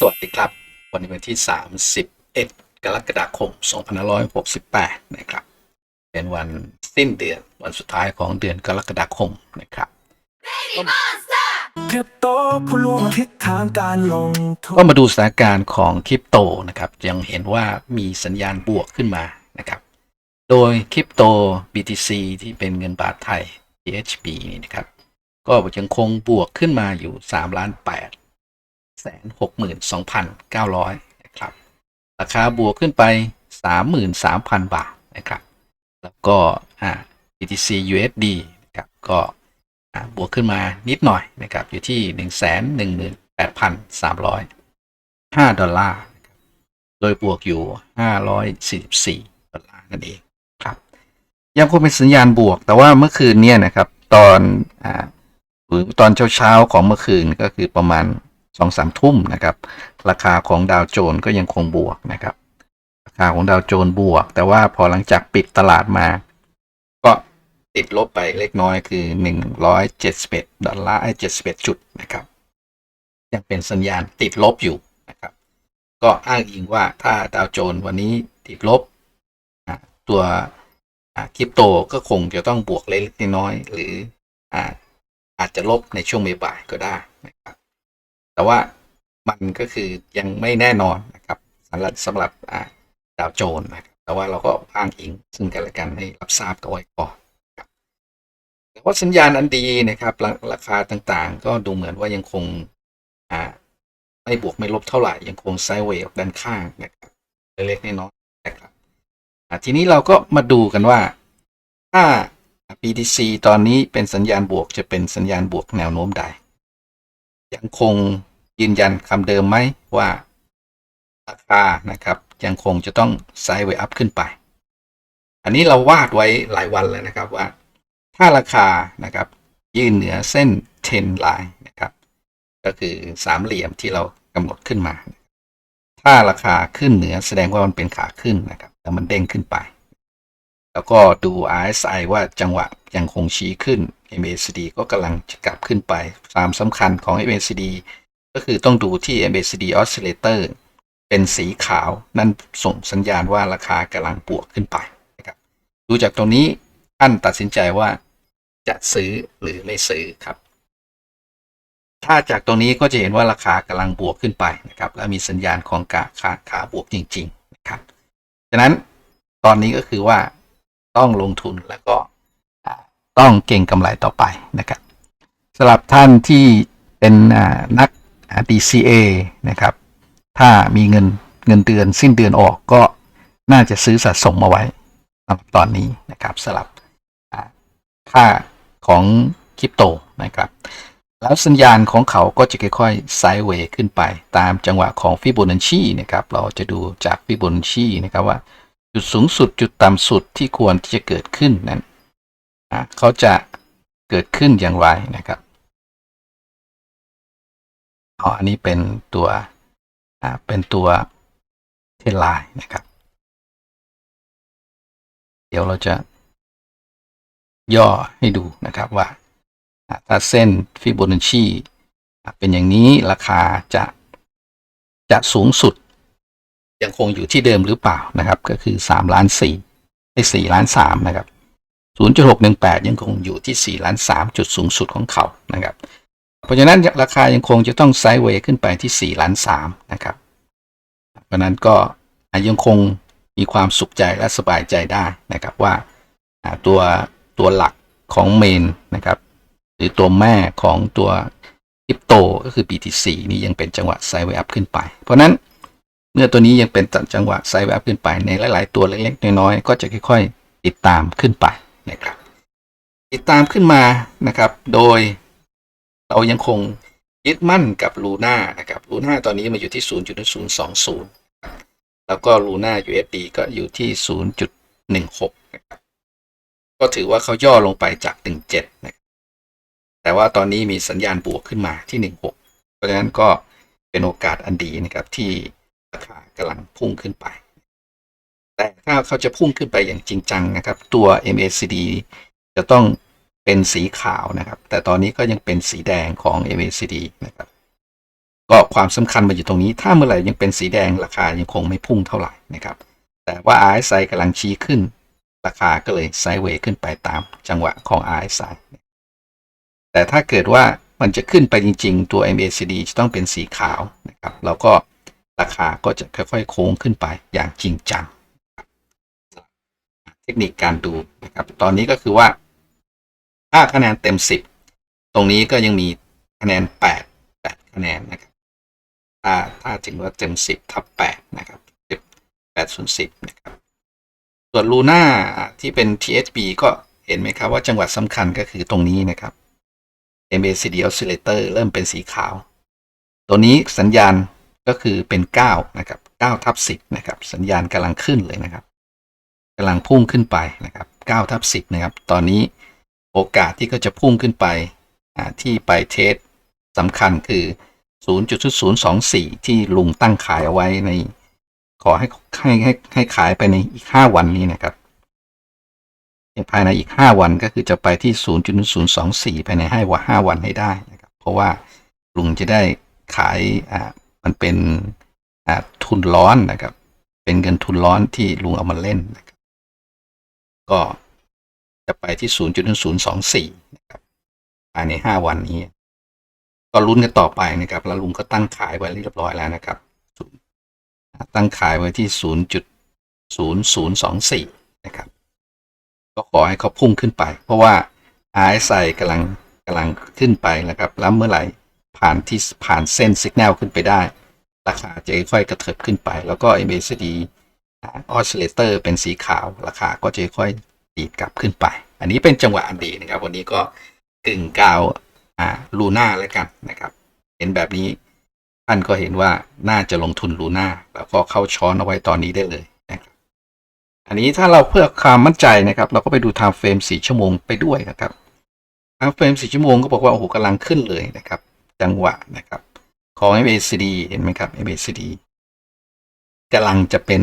สวัสดีครับ วันนี้วันที่ 31 กรกฎาคม 2568 นะครับ เป็นวันสิ้นเดือนวันสุดท้ายของเดือนกรกฎาคมนะครับคริปโตผู้รู้ทิศทางการลงทุนก็มาดูสถานการณ์ของคริปโตนะครับ ยังเห็นว่ามีสัญญาณบวกขึ้นมานะครับ โดยคริปโต BTC ที่เป็นเงินบาทไทย THB นี่นะครับ ก็ยังคงบวกขึ้นมาอยู่ 3 ล้าน8 แสน62,900นะครับ ราคาบวกขึ้นไป 33,000 บาทนะครับ แล้วก็อ่า BTC USD นะครับก็บวกขึ้นมานิดหน่อยนะครับ อยู่ที่ 118,305 ดอลลาร์นะครับโดยบวกอยู่ 544 ดอลลาร์นั่นเองครับยังคงเป็นสัญญาณบวก แต่ว่าเมื่อคืนเนี่ยนะครับ ตอนอ่าหรือตอนเช้าๆของเมื่อคืนก็คือประมาณ สองสามทุ่มนะครับ ราคาของดาวโจนส์ก็ยังคงบวกนะครับ ราคาของดาวโจนส์บวก แต่ว่าพอหลังจากปิดตลาดมา ก็ติดลบไปเล็กน้อยคือ 171ดอลลาร์ไอ้71 จุดนะครับ ยังเป็นสัญญาณติดลบอยู่นะครับ ก็อ้างอิงว่าถ้าดาวโจนส์วันนี้ติดลบ ตัวคริปโตก็คงจะต้องบวกเล็กน้อยหรืออาจจะลบในช่วงบ่ายก็ได้นะครับ แต่ว่ามันก็คือยังไม่แน่นอนนะครับสำหรับสำหรับดาวโจนส์นะครับแต่ว่าเราก็อ้างอิงซึ่งกันและกันให้รับทราบกันไว้ก่อนแต่ว่าสัญญาณอันดีนะครับ ราคาต่างๆ ก็ดูเหมือนว่ายังคงไม่บวกไม่ลบเท่าไหร่ ยังคงไซด์เวย์ออกด้านข้างนะครับเล็กๆน้อยๆนะครับทีนี้เราก็มาดูกันว่าถ้า BTC ตอนนี้เป็นสัญญาณบวกจะเป็นสัญญาณบวกแนวโน้มใด ยังคงยืนยันคำเดิมไหมว่าราคานะครับยังคงจะต้องไซด์เวอัพขึ้นไป อันนี้เราวาดไว้หลายวันแล้วนะครับว่า ถ้าราคานะครับยืนเหนือเส้น 10 line นะครับ ก็คือสามเหลี่ยมที่เรากำหนดขึ้นมา ถ้าราคาขึ้นเหนือแสดงว่ามันเป็นขาขึ้นนะครับแล้วมันเด้งขึ้นไป แล้วก็ดู RSI ว่าจังหวะยังคงชี้ขึ้น MACD ก็กำลังจะกลับขึ้นไปความสำคัญของ MACD ก็คือต้องดูที่ MACD Oscillator เป็นสีขาวนั่นส่งสัญญาณว่าราคากำลังบวกขึ้นไปนะครับดูจากตรงนี้ท่านตัดสินใจว่าจะซื้อหรือไม่ซื้อครับ ถ้าจากตรงนี้ก็จะเห็นว่าราคากำลังบวกขึ้นไปนะครับ และมีสัญญาณของการขาขาบวกจริง ๆ นะครับ ฉะนั้นตอนนี้ก็คือว่าต้องลงทุนแล้วก็ ต้องเก่งกำไรต่อไปนะครับสำหรับท่านที่เป็นนักอ่า DCA นะครับ ถ้ามีเงินเงินเดือนสิ้นเดือนออกก็น่าจะซื้อสะสมมาไว้ตอนนี้นะครับสลับค่าของคริปโตนะครับ แล้วสัญญาณของเขาก็จะค่อยๆไซด์เวย์ขึ้นไป ตามจังหวะของฟิโบนัชชีนะครับ เราจะดูจากฟิโบนัชชีนะครับว่า จุดสูงสุดจุดต่ำสุดที่ควรที่จะเกิดขึ้นนั้น เขาจะเกิดขึ้นอย่างไรนะครับอ๋ออันนี้เป็นตัวเป็นตัวเทนไลน์นะครับ เดี๋ยวเราจะย่อให้ดูนะครับว่า ถ้าเส้นฟิโบนัชชีเป็นอย่างนี้ราคาจะจะสูงสุด ยังคงอยู่ที่เดิมหรือเปล่านะครับ ก็คือ 3 ล้าน4ได้4ล้าน3นะครับ 0.618 ยังคงอยู่ที่ 4 ล้าน 3 จุดสูงสุดของเขานะครับ เพราะฉะนั้นราคายังคงจะต้องไซด์เวย์ขึ้นไปที่ 4 ล้าน 3 นะครับ เพราะนั้นก็ยังคงมีความสุขใจและสบายใจได้นะครับว่าตัวตัวหลักของเมนนะครับหรือตัวแม่ของตัวคริปโตก็คือ BTC นี่ยังเป็นจังหวะไซด์เวย์อัพขึ้นไป เพราะฉะนั้นเมื่อตัวนี้ยังเป็นจังหวะไซด์เวย์อัพขึ้นไปในหลาย ๆ ตัวเล็กๆน้อยๆก็จะค่อยๆติดตามขึ้นไป นะครับ ติดตามขึ้นมานะครับ โดยเรายังคงยึดมั่นกับลูน่านะครับลูน่าตอนนี้มาอยู่ที่ 0.020 แล้วก็ลูน่า USD ก็อยู่ที่ 0.16 นะครับ ก็ถือว่าเขาย่อลงไปจาก 17 นะ แต่ว่าตอนนี้มีสัญญาณบวกขึ้นมาที่ 16 เพราะฉะนั้นก็เป็นโอกาสอันดีนะครับที่ราคากำลังพุ่งขึ้นไป ถ้าเขาจะพุ่งขึ้นไปอย่างจริงจังนะครับ ตัว MACD จะต้องเป็นสีขาวนะครับ แต่ตอนนี้ก็ยังเป็นสีแดงของ MACD นะครับ ก็ความสำคัญมาอยู่ตรงนี้ ถ้าเมื่อไหร่ยังเป็นสีแดงราคายังคงไม่พุ่งเท่าไหร่นะครับ แต่ว่า RSI กำลังชี้ขึ้น ราคาก็เลยไซด์เวย์ขึ้นไปตามจังหวะของ RSI แต่ถ้าเกิดว่ามันจะขึ้นไปจริง ๆ ตัว MACD จะต้องเป็นสีขาวนะครับ แล้วก็ราคาก็จะค่อยๆ โค้งขึ้นไปอย่างจริงจัง เทคนิคการดูนะครับ ตอนนี้ก็คือว่าถ้าคะแนนเต็ม 10 ตรงนี้ก็ยังมีคะแนน 8 8 คะแนนนะครับ ถ้าถ้าถึงว่าเต็ม 10 ทับ 8 นะครับ 10 8ส่วน10 นะครับ ส่วนลูน่าที่เป็น THB ก็เห็นไหมครับว่าจังหวะสำคัญก็คือตรงนี้นะครับ MACD oscillator เริ่มเป็นสีขาว ตัวนี้สัญญาณก็คือเป็น 9 นะครับ9ทับ10 นะครับ สัญญาณกำลังขึ้นเลยนะครับ กำลังพุ่งขึ้นไปนะครับ9ทับ10 นะครับ ตอนนี้โอกาสที่ก็จะพุ่งขึ้นไปที่ไปเทสสำคัญคือ 0.024 ที่ลุงตั้งขายเอาไว้ใน ขอให้ให้ให้ให้ขายไปในอีก 5 วันนี้นะครับภายในอีก 5 วันก็คือจะไปที่ 0.024 ภายในให้ว่า 5 วันให้ได้นะครับ เพราะว่าลุงจะได้ขายอ่ามันเป็นอ่าทุนร้อนนะครับ เป็นเงินทุนร้อนที่ลุงเอามาเล่นนะ ก็จะไปที่0.024นะครับภายใน 5 วันนี้ ก็ลุ้นกันต่อไปนะครับ แล้วลุงก็ตั้งขายไว้เรียบร้อยแล้วนะครับ ตั้งขายไว้ที่ 0.0024 นะครับ ก็ขอให้เขาพุ่งขึ้นไป เพราะว่า RSI กำลังกำลังขึ้นไปนะครับ แล้วเมื่อไหร่ผ่านที่ผ่านเส้นสัญญาณขึ้นไปได้ ราคาจะค่อยกระเถิบขึ้นไป แล้วก็ MACD ออสซิเลเตอร์เป็นสีขาวราคาก็จะค่อยดีดกลับขึ้นไป อันนี้เป็นจังหวะอันดีนะครับ วันนี้ก็กึ่งกาวอ่าลูน่าแล้วกันนะครับ เห็นแบบนี้ท่านก็เห็นว่าน่าจะลงทุนลูน่าแล้วก็เข้าช้อนเอาไว้ตอนนี้ได้เลยนะครับ อันนี้ถ้าเราเพื่อความมั่นใจนะครับ เราก็ไปดู time frame 4ชั่วโมงไปด้วยนะครับ time frame 4ชั่วโมงก็บอกว่าโอ้โหกำลังขึ้นเลยนะครับ จังหวะนะครับของ MACD เห็นไหมครับ MACD กำลังจะเป็น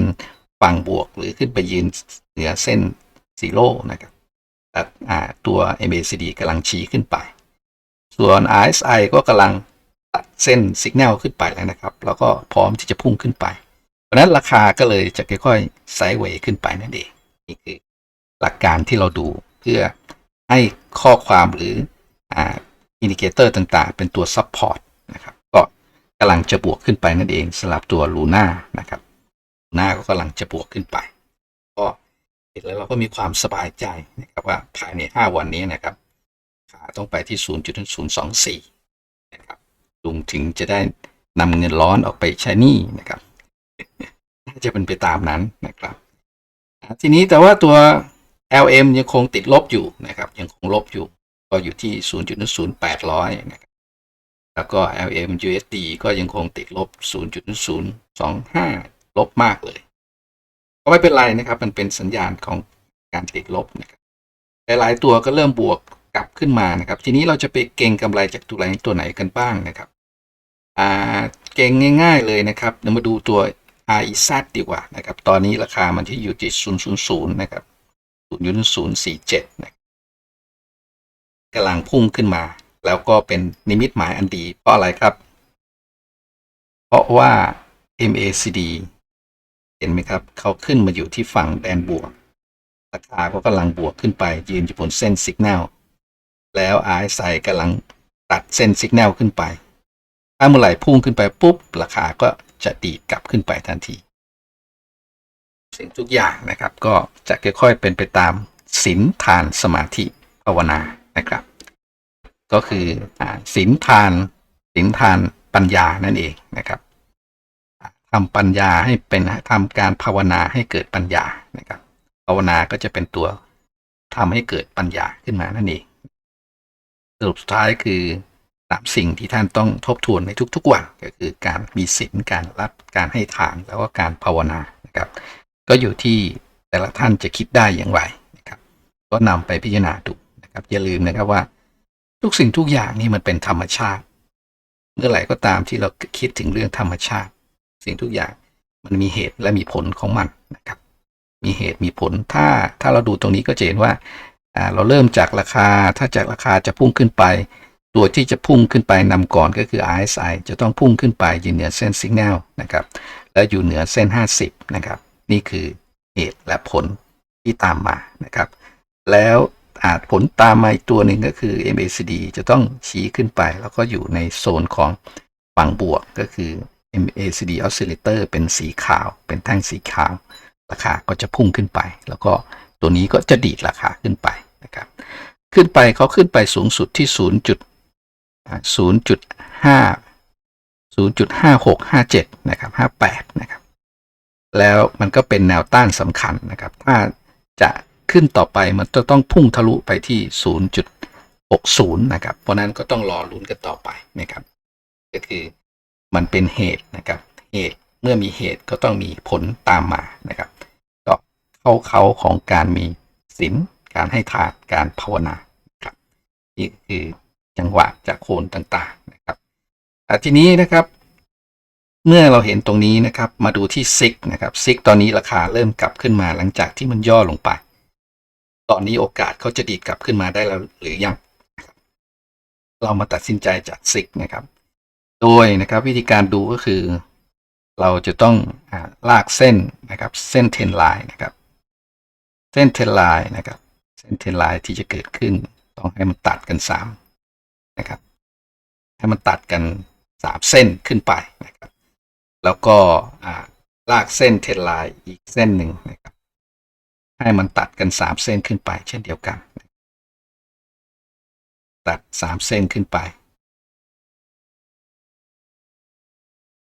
ฝั่งบวกหรือขึ้นไปยืนเหนือเส้นซีโร่นะครับตัว MACD กำลังชี้ขึ้นไป ส่วน RSI ก็กำลังตัดเส้นสัญญาณขึ้นไปแล้วนะครับ แล้วก็พร้อมที่จะพุ่งขึ้นไป เพราะนั้นราคาก็เลยจะค่อยๆไซด์เวย์ขึ้นไปนั่นเองนี่คือหลักการที่เราดูเพื่อให้ข้อความหรืออินดิเคเตอร์ต่างๆ เป็นตัวซับพอร์ตนะครับ ก็กำลังจะบวกขึ้นไปนั่นเองสำหรับตัวลูน่านะครับ ลูน่าก็กำลังจะบวกขึ้นไป ก็เห็นแล้วเราก็มีความสบายใจนะครับว่าภายใน 5 วันนี้นะครับขาต้องไปที่ 0.024นะครับลุงถึงจะได้นำเงินร้อนออกไปใช้หนี้นะครับน่าจะเป็นไปตามนั้นนะครับทีนี้แต่ว่าตัว LM ยังคงติดลบอยู่นะครับ ยังคงลบอยู่ ก็อยู่ที่ 0.0800นะครับแล้วก็ LM USD ก็ยังคงติดลบ 0.025 ลบมากเลย ก็ไม่เป็นไรนะครับ มันเป็นสัญญาณของการติดลบนะครับหลายๆตัวก็เริ่มบวกกลับขึ้นมานะครับ ทีนี้เราจะไปเก็งกำไรจากตัวไหนตัวไหนกันบ้างนะครับอ่าเก่งง่าย ๆเลยนะครับเรามาดูตัว REZ ดีกว่านะครับ ตอนนี้ราคามันที่อยู่ที่000นะครับ0.047นะกำลังพุ่งขึ้นมา แล้วก็เป็นนิมิตหมายอันดี เพราะอะไรครับ เพราะว่า MACD เห็นไหมครับ เขาขึ้นมาอยู่ที่ฝั่งแดนบวก ราคาก็กำลังบวกขึ้นไปยืนอยู่บนเส้นสัญญาณแล้ว RSI กำลังตัดเส้นสัญญาณขึ้นไป ถ้าเมื่อไหร่พุ่งขึ้นไปปุ๊บ ราคาก็จะดีกลับขึ้นไปทันทีสิ่งทุกอย่างนะครับ ก็จะค่อยๆเป็นไปตามศีลทานสมาธิภาวนานะครับ ก็คือศีลทานศีลทานปัญญานั่นเองนะครับ ทำปัญญาให้เป็นทำการภาวนาให้เกิดปัญญานะครับ ภาวนาก็จะเป็นตัวทำให้เกิดปัญญาขึ้นมานั่นเองสรุปสุดท้ายคือสามสิ่งที่ท่านต้องทบทวนในทุกๆวันก็คือการมีศีลการรับการให้ทานแล้วก็การภาวนานะครับ ก็อยู่ที่แต่ละท่านจะคิดได้อย่างไรนะครับ ก็นำไปพิจารณาดูนะครับ อย่าลืมนะครับว่า ทุกสิ่งทุกอย่างนี่มันเป็นธรรมชาติ เมื่อไหร่ก็ตามที่เราคิดถึงเรื่องธรรมชาติ สิ่งทุกอย่างมันมีเหตุและมีผลของมันนะครับ มีเหตุมีผล ถ้าถ้าเราดูตรงนี้ก็จะเห็นว่าเราเริ่มจากราคา ถ้าจากราคาจะพุ่งขึ้นไป ตัวที่จะพุ่งขึ้นไปนำก่อนก็คือ RSI จะต้องพุ่งขึ้นไปอยู่เหนือเส้นสัญญาณนะครับ และอยู่เหนือเส้น 50 นะครับ นี่คือเหตุและผลที่ตามมานะครับ แล้วอาจผลตามมาอีกตัวหนึ่งก็คือ MACD จะต้องชี้ขึ้นไป แล้วก็อยู่ในโซนของฝั่งบวกก็คือ MACD oscillator เป็นสีขาว เป็นแท่งสีขาว ราคาก็จะพุ่งขึ้นไป แล้วก็ตัวนี้ก็จะดีดราคาขึ้นไปนะครับ ขึ้นไปเขาขึ้นไปสูงสุดที่ 0.05 0.5657 นะครับ 58 นะครับ แล้วมันก็เป็นแนวต้านสำคัญนะครับ ถ้าจะขึ้นต่อไปมันจะต้องพุ่งทะลุไปที่ 0.60 นะครับ เพราะนั้นก็ต้องรอลุ้นกันต่อไปนะครับ ก็คือ มันเป็นเหตุนะครับ เหตุเมื่อมีเหตุก็ต้องมีผลตามมานะครับ ก็เข้าเขาของการมีศีลการให้ทานการภาวนาครับนี่คือจังหวะจากโคนต่างๆนะครับอ่ทีนี้นะครับ เมื่อเราเห็นตรงนี้นะครับ มาดูที่ซิกนะครับซิกตอนนี้ราคาเริ่มกลับขึ้นมาหลังจากที่มันย่อลงไป ตอนนี้โอกาสเขาจะดีดกลับขึ้นมาได้แล้วหรือยังเรามาตัดสินใจจากซิกนะครับ โดยนะครับวิธีการดูก็คือ เราจะต้องลากเส้นนะครับ เส้นเทนไลน์นะครับ เส้นเทนไลน์นะครับ เส้นเทนไลน์ที่จะเกิดขึ้น ต้องให้มันตัดกันสามนะครับ ให้มันตัดกันสามเส้นขึ้นไปนะครับ แล้วก็ลากเส้นเทนไลน์อีกเส้นหนึ่งนะครับ ให้มันตัดกันสามเส้นขึ้นไป เช่นเดียวกัน ตัดสามเส้นขึ้นไป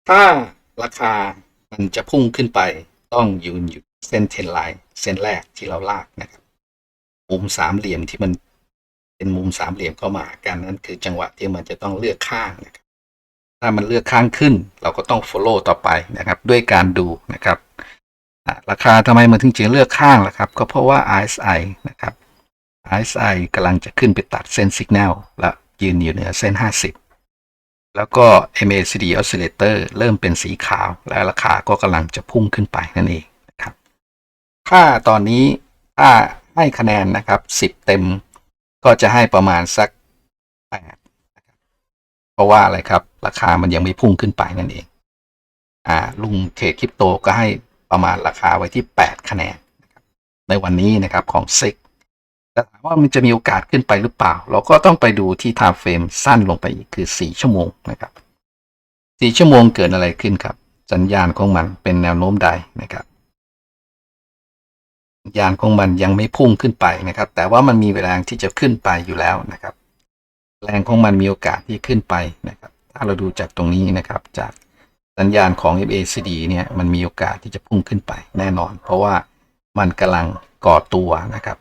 ถ้าราคามันจะพุ่งขึ้นไปต้องยืนอยู่เส้นเทนไลน์เส้นแรกที่เราลากนะครับ มุมสามเหลี่ยมที่มันเป็นมุมสามเหลี่ยมเข้ามาหากันนั่นคือจังหวะที่มันจะต้องเลือกข้างนะครับ ถ้ามันเลือกข้างขึ้น เราก็ต้อง follow ต่อไปนะครับ ด้วยการดูนะครับราคาทำไมมันถึงจึงเลือกข้างล่ะครับ ก็เพราะว่า RSI นะครับ RSI กำลังจะขึ้นไปตัดเส้นสัญญาณและยืนอยู่เหนือเส้น 50 แล้วก็ MACD oscillator เริ่มเป็นสีขาว และราคาก็กำลังจะพุ่งขึ้นไปนั่นเองนะครับถ้าตอนนี้ถ้าให้คะแนนนะครับ 10 เต็ม ก็จะให้ประมาณสัก 8 นะครับ เพราะว่าอะไรครับ ราคามันยังไม่พุ่งขึ้นไปนั่นเอง อ่า ลุงเทรดคริปโตก็ให้ประมาณราคาไว้ที่ 8 คะแนนในวันนี้นะครับของซิก แต่ถามว่ามันจะมีโอกาสขึ้นไปหรือเปล่า เราก็ต้องไปดูที่ time frame สั้นลงไปอีกคือ 4 ชั่วโมงนะครับ 4 ชั่วโมงเกิดอะไรขึ้นครับ สัญญาณของมันเป็นแนวโน้มใดนะครับสัญญาณของมันยังไม่พุ่งขึ้นไปนะครับ แต่ว่ามันมีแรงที่จะขึ้นไปอยู่แล้วนะครับ แรงของมันมีโอกาสที่ขึ้นไปนะครับ ถ้าเราดูจากตรงนี้นะครับ จากสัญญาณของ MACD เนี่ยมันมีโอกาสที่จะพุ่งขึ้นไปแน่นอน เพราะว่ามันกำลังก่อตัวนะครับ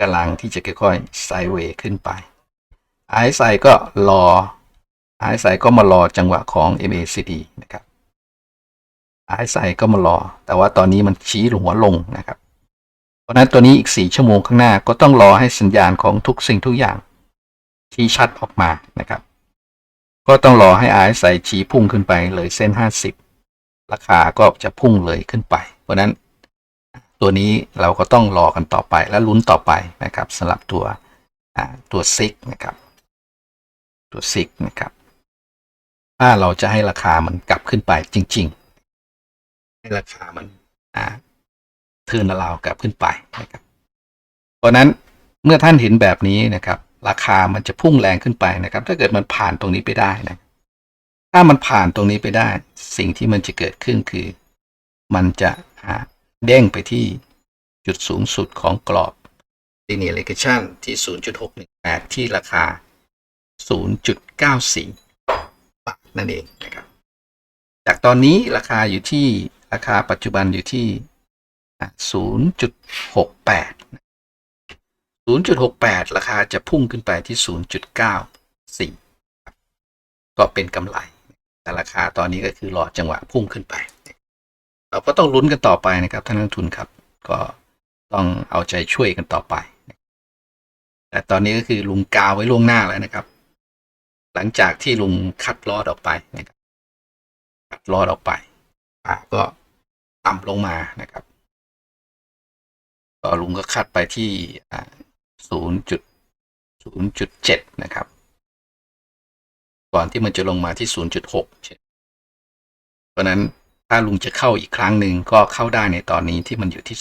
กำลังที่จะค่อยๆไซเวย์ขึ้นไป RSI ก็รอ RSI ก็มารอจังหวะของ MACD นะครับ RSI ก็มารอ แต่ว่าตอนนี้มันชี้หัวลงนะครับ เพราะนั้นตัวนี้อีก 4 ชั่วโมงข้างหน้าก็ต้องรอให้สัญญาณของทุกสิ่งทุกอย่างชี้ชัดออกมานะครับ ก็ต้องรอให้ RSI ชี้พุ่งขึ้นไปเลยเส้น 50 ราคาก็จะพุ่งเลยขึ้นไป เพราะนั้น ตัวนี้เราก็ต้องรอกันต่อไปและลุ้นต่อไปนะครับสำหรับตัวตัวซิกนะครับตัวซิกนะครับถ้าเราจะให้ราคามันกลับขึ้นไปจริง ๆ ให้ราคามันอ่าเทิร์นลาวกลับขึ้นไปนะครับ เพราะนั้นเมื่อท่านเห็นแบบนี้นะครับ ราคามันจะพุ่งแรงขึ้นไปนะครับ ถ้าเกิดมันผ่านตรงนี้ไปได้นะถ้ามันผ่านตรงนี้ไปได้ สิ่งที่มันจะเกิดขึ้นคือ มันจะอ่า เด้งไปที่จุดสูงสุดของกรอบ linear regression ที่ 0.618 ที่ราคา 0.94 บาทนั่นเองนะครับ จากตอนนี้ราคาอยู่ที่ราคาปัจจุบันอยู่ที่ 0.68 0.68 ราคาจะพุ่งขึ้นไปที่ 0.94 ก็เป็นกำไร แต่ราคาตอนนี้ก็คือรอจังหวะพุ่งขึ้นไป เราก็ต้องลุ้นกันต่อไปนะครับท่านนักทุนครับ ก็ต้องเอาใจช่วยกันต่อไป แต่ตอนนี้ก็คือลุงกาวไว้ล่วงหน้าแล้วนะครับ หลังจากที่ลุงคัดลอดออกไปนะครับคัดลอดออกไปอ่าก็ต่ำลงมานะครับก็ลุงก็คัดไปที่อ่า0.0.7นะครับ ก่อนที่มันจะลงมาที่0.6เพราะนั้น ถ้าลุงจะเข้าอีกครั้งหนึ่งก็เข้าได้ในตอนนี้ที่มันอยู่ที่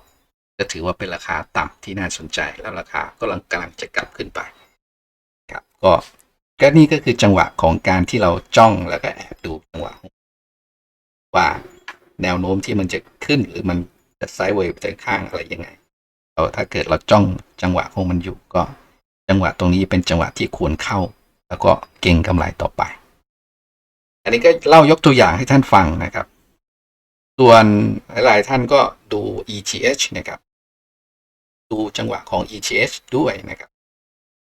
0.6 ก็ถือว่าเป็นราคาต่ำที่น่าสนใจแล้วราคากำลังกำลังจะกลับขึ้นไปครับก็ก็นี่ก็คือจังหวะของการที่เราจ้องแล้วก็แอบดูจังหวะ ว่าแนวโน้มที่มันจะขึ้นหรือมันจะไซด์เวย์ไปข้างอะไรยังไงเราถ้าเกิดเราจ้องจังหวะของมันอยู่ก็ จังหวะตรงนี้เป็นจังหวะที่ควรเข้า แล้วก็เก่งกำไรต่อไป อันนี้ก็เล่ายกตัวอย่างให้ท่านฟังนะครับ ส่วนหลายๆท่านก็ดู ETH นะครับ ดูจังหวะของ ETH ด้วยนะครับ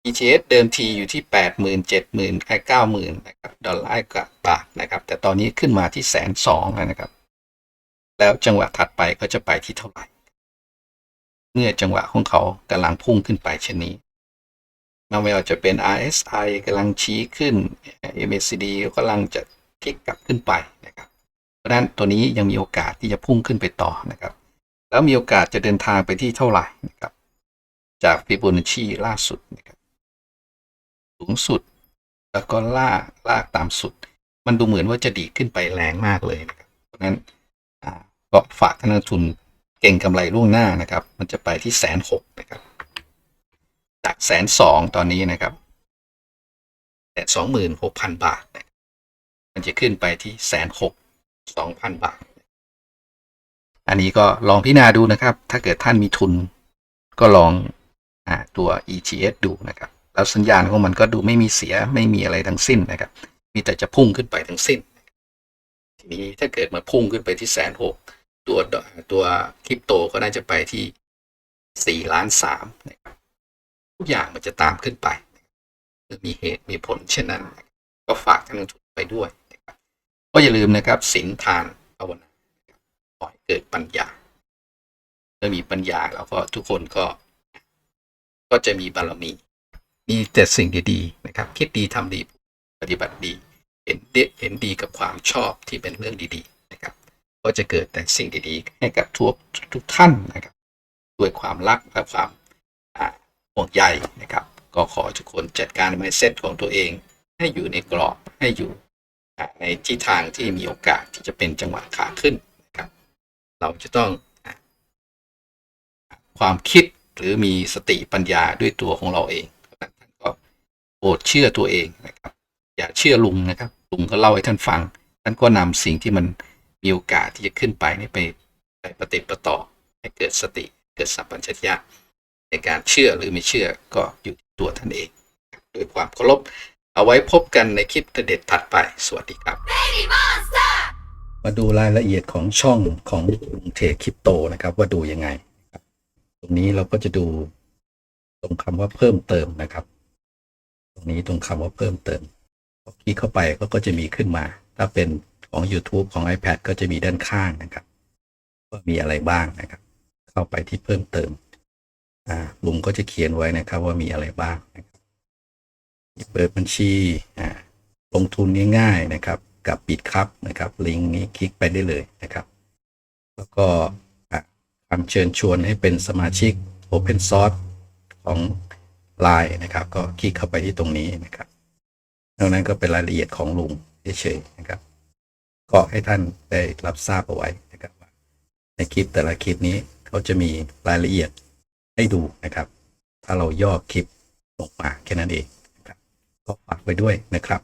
ETH เดิมทีอยู่ที่ 8 0 0 0 0 7 0 0 0 0 9 0 0 0นะครับดอลลาร์กับบาทนะครับ แต่ตอนนี้ขึ้นมาที่แสนสองแล้วนะครับ แล้วจังหวะถัดไปก็จะไปที่เท่าไหร่ เมื่อจังหวะของเขากำลังพุ่งขึ้นไปเช่นนี้ไม่ว่าจะเป็น RSI กำลังชี้ขึ้น MACD กำลังจะ พลิกกลับขึ้นไปนะครับเพราะฉะนั้นตัวนี้ยังมีโอกาสที่จะพุ่งขึ้นไปต่อนะครับ แล้วมีโอกาสจะเดินทางไปที่เท่าไหร่นะครับ จากฟิโบนัชชีล่าสุดนะครับสูงสุด แล้วก็ลากลากตามสุด มันดูเหมือนว่าจะดีขึ้นไปแรงมากเลยนะครับ เพราะนั้นก็ฝากท่านนักลงทุนเก่งกำไรล่วงหน้านะครับ มันจะไปที่แสนหกนะครับ จากแสนสองตอนนี้นะครับแสนสองหมื่นหกพันบาทนะ มันจะขึ้นไปที่แสนหกสองพันบาท อันนี้ก็ลองพิจารณาดูนะครับ ถ้าเกิดท่านมีทุนก็ลองอตัว ETS ดูนะครับ แล้วสัญญาณของมันก็ดูไม่มีเสียไม่มีอะไรทั้งสิ้นนะครับ มีแต่จะพุ่งขึ้นไปทั้งสิ้น ทีนี้ถ้าเกิดมาพุ่งขึ้นไปที่แสนหกตัวตัวคริปโตก็น่าจะไปที่สี่ล้านสามนะครับทุกอย่างมันจะตามขึ้นไป มีเหตุมีผลเช่นนั้น ก็ฝากท่านลงทุนไปด้วย ก็อย่าลืมนะครับสินทานภาวนานะครับขอให้เกิดปัญญาเมื่อมีปัญญาแล้วก็ทุกคนก็ ก็จะมีบารมี มีแต่สิ่งดีๆนะครับ คิดดีทำดีปฏิบัติดี เห็นดีเห็นดีกับความชอบที่เป็นเรื่องดีๆนะครับ ก็จะเกิดแต่สิ่งดีๆ ให้กับทุกทุกท่านนะครับ ด้วยความรักและความห่วงใยนะครับ ก็ขอทุกคนจัดการ mindset ของตัวเอง ให้อยู่ในกรอบให้อยู่ ในทิศทางที่มีโอกาสที่จะเป็นจังหวะขาขึ้นนะครับ เราจะต้องความคิดหรือมีสติปัญญาด้วยตัวของเราเองท่านก็โปรดเชื่อตัวเองนะครับ อย่าเชื่อลุงนะครับ ลุงก็เล่าให้ท่านฟัง ท่านก็นำสิ่งที่มันมีโอกาสที่จะขึ้นไปนี่ไปไปปฏิประต่อให้เกิดสติเกิดสัมปชัญญะในการเชื่อหรือไม่เชื่อก็อยู่ที่ตัวท่านเองด้วยความเคารพ เอาไว้พบกันในคลิปเด็ดถัดไป สวัสดีครับ มาดูรายละเอียดของช่องของลุงเทรดคริปโตนะครับ ว่าดูยังไงครับตรงนี้เราก็จะดูตรงคำว่าเพิ่มเติมนะครับ ตรงนี้ตรงคำว่าเพิ่มเติมพอคลิกเข้าไปก็ก็จะมีขึ้นมา ถ้าเป็นของ YouTube ของ iPad ก็จะมีด้านข้างนะครับว่ามีอะไรบ้างนะครับ เข้าไปที่เพิ่มเติม อ่าลุงก็จะเขียนไว้นะครับว่ามีอะไรบ้างนะครับ เปิดบัญชีลงทุนง่ายๆนะครับกับปิดครับนะครับลิงก์นี้คลิกไปได้เลยนะครับ แล้วก็คำเชิญชวนให้เป็นสมาชิก Open Source ของ Line นะครับ ก็คลิกเข้าไปที่ตรงนี้นะครับนอกนั้นก็เป็นรายละเอียดของลุงเฉยๆนะครับ ก็ให้ท่านได้รับทราบเอาไว้นะครับในคลิปแต่ละคลิปนี้เขาจะมีรายละเอียดให้ดูนะครับ ถ้าเราย่อคลิปลงมาแค่นั้นเอง ก็ฝากไว้ด้วยนะครับ